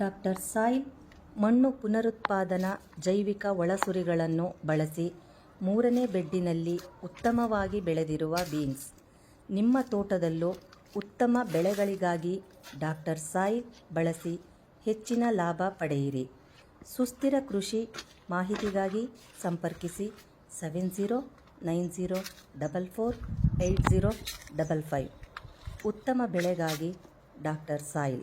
Doctor soil ಮಣ್ಣು ಪುನರುತ್ಪಾದನಾ ಜೈವಿಕ ಒಳಸುರಿಗಳನ್ನು ಬಳಸಿ ಮೂರನೇ ಬೆಡ್ಡಿನಲ್ಲಿ ಉತ್ತಮವಾಗಿ ಬೆಳೆದಿರುವ ಬೀನ್ಸ್. ನಿಮ್ಮ ತೋಟದಲ್ಲೂ ಉತ್ತಮ ಬೆಳೆಗಳಿಗಾಗಿ ಡಾಕ್ಟರ್ ಸಾಯಿಲ್ ಬಳಸಿ ಹೆಚ್ಚಿನ ಲಾಭ ಪಡೆಯಿರಿ. ಸುಸ್ಥಿರ ಕೃಷಿ ಮಾಹಿತಿಗಾಗಿ ಸಂಪರ್ಕಿಸಿ seven zero nine zero double four eight zero double five. ಉತ್ತಮ ಬೆಳೆಗಾಗಿ ಡಾಕ್ಟರ್ ಸಾಯಿಲ್